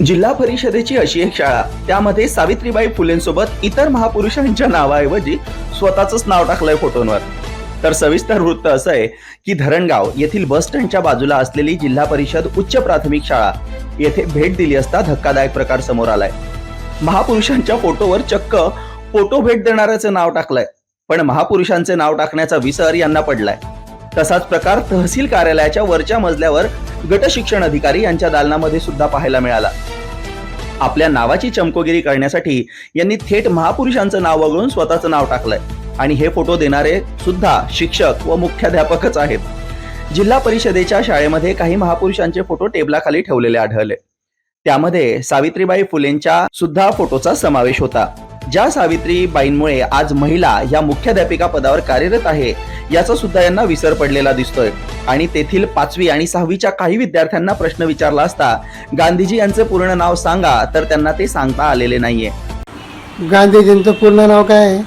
जिल्हा परिषदेची अशी एक शाळा. त्यामध्ये सावित्रीबाई फुलेंसोबत इतर महापुरुषांच्या नावाऐवजी स्वतःच नाव टाकलंय फोटोंवर. तर सविस्तर वृत्त असं आहे की धरणगाव येथील बस स्टँडच्या बाजूला असलेली जिल्हा परिषद उच्च प्राथमिक शाळा येथे भेट दिली असता धक्कादायक प्रकार समोर आलाय. महापुरुषांच्या फोटोवर चक्क फोटो भेट देणाऱ्याचं नाव टाकलंय. पण महापुरुषांचे नाव टाकण्याचा विसर यांना पडलाय. तसाच प्रकार तहसील कार्यालयाच्या वरच्या मजल्यावर गट शिक्षण अधिकारी यांच्या दालनामध्ये सुद्धा पाहायला मिळाला. आपल्या नावाची चमकोगिरी करण्यासाठी यांनी थेट महापुरुषांचं नाव वगळून स्वतःचं नाव टाकलंय. आणि हे फोटो देणारे सुद्धा शिक्षक व मुख्याध्यापकच आहेत. जिल्हा परिषदेच्या शाळेमध्ये काही महापुरुषांचे फोटो टेबलाखाली ठेवलेले आढळले. त्यामध्ये सावित्रीबाई फुलेंच्या सुद्धा फोटोचा समावेश होता. ज्या सावित्रीबाईंमुळे आज महिला या मुख्याध्यापिका पदावर कार्यरत आहे याचा सुद्धा यांना विसर पडलेला दिसतोय. आणि तेथील पाचवी आणि सहावीच्या काही विद्यार्थ्यांना प्रश्न विचारला असता गांधीजी यांचे पूर्ण नाव सांगा तर त्यांना ते सांगता आलेले नाहीये. गांधीजींचं पूर्ण नाव काय आहे?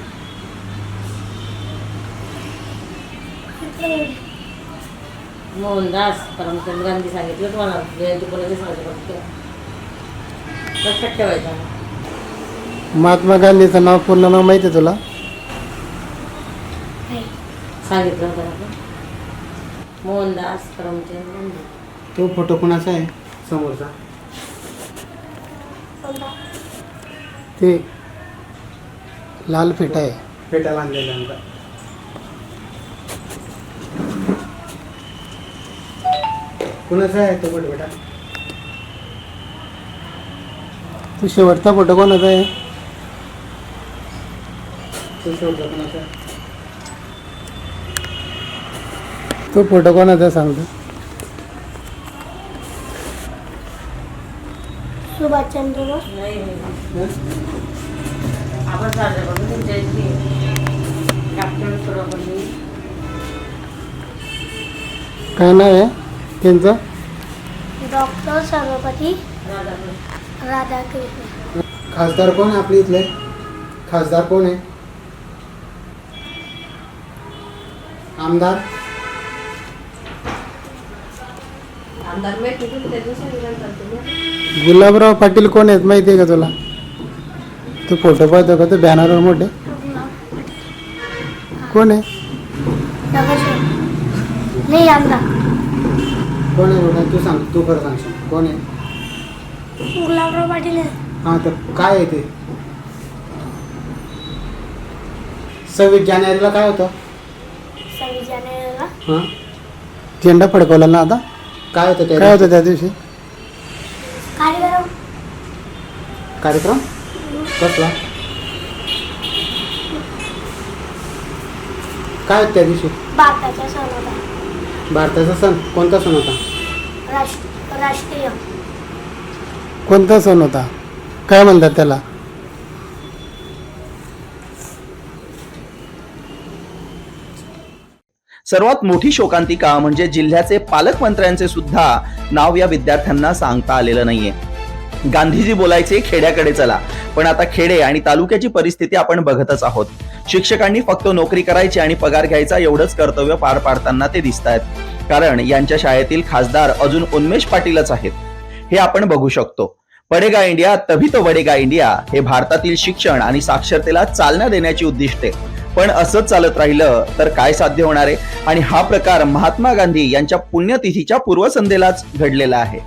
मोहनदास परमचंद गांधी सांगितलं तुम्हाला. जयंती पुण्याचे सांगितलं? फक्त लक्षात ठेवायचं. महात्मा गांधीचं नाव पूर्ण नाव माहिती आहे तुला? सांगितलं होतं मोहनदास करमचंद गांधी. तो फोटो कोणाचा आहे? समोरचा. ते लाल फेटा आहे. फेटा बांधलेला कोणाचा आहे तो फोटो बेटा? तो शेवटचा फोटो कोणाचा आहे? तो फोटो कोणाचा आहे सांगतो सुभाषचंद्र बोस. काय नाव आहे? त्यांचं? डॉक्टर सर्वपती राधाकृष्ण. राधाकृष्ण. खासदार कोण आहे आपल्या इथले? खासदार कोण आहे? आमदार? गुलाबराव पाटील कोण आहेत माहिती आहे का तुला? तू फोटो पाहतो का? ते बॅनरवर मोठे. कोण आहे? नाही आमदार. कोण आहे बेटा तू सांग तू खरं सांगशील कोण आहे? गुलाबराव पाटील. हां तर काय आहे ते? सव्वीस जानेवारीला काय होतं? हां? झेंडा फडकवला ना आता? काय होतं काय होतं त्या दिवशी? कार्यक्रम. कार्यक्रम? कसला? काय होतं त्या दिवशी? भारताचा सण होता. भारताचा सण? कोणता सण होता? राष्ट्र राष्ट्रीय. कोणता सण होता? काय म्हणतात त्याला? सर्वात मोठी शोकांतिका म्हणजे जिल्ह्याचे पालकमंत्र्यांचे सुद्धा नाव या विद्यार्थ्यांना सांगता आलेलं नाहीये. गांधीजी बोलायचे खेड्याकडे चला. पण आता खेडे आणि तालुक्याची परिस्थिती आपण बघतच आहोत. शिक्षकांनी फक्त नोकरी करायची आणि पगार घ्यायचा एवढंच कर्तव्य पार पाडताना ते दिसत आहेत कारण यांच्या शाळेतील खासदार अजून उन्मेष पाटीलच आहेत. हे आपण बघू शकतो. पडेगा इंडिया तभी तो बडेगा इंडिया हे भारतातील शिक्षण आणि साक्षरतेला चालना देण्याची उद्दिष्टे. पण असंच चालत राहिलं तर काय साध्य होणार आहे? आणि हा प्रकार महात्मा गांधी यांच्या पुण्यतिथीच्या पूर्वसंध्येलाच घडलेला आहे.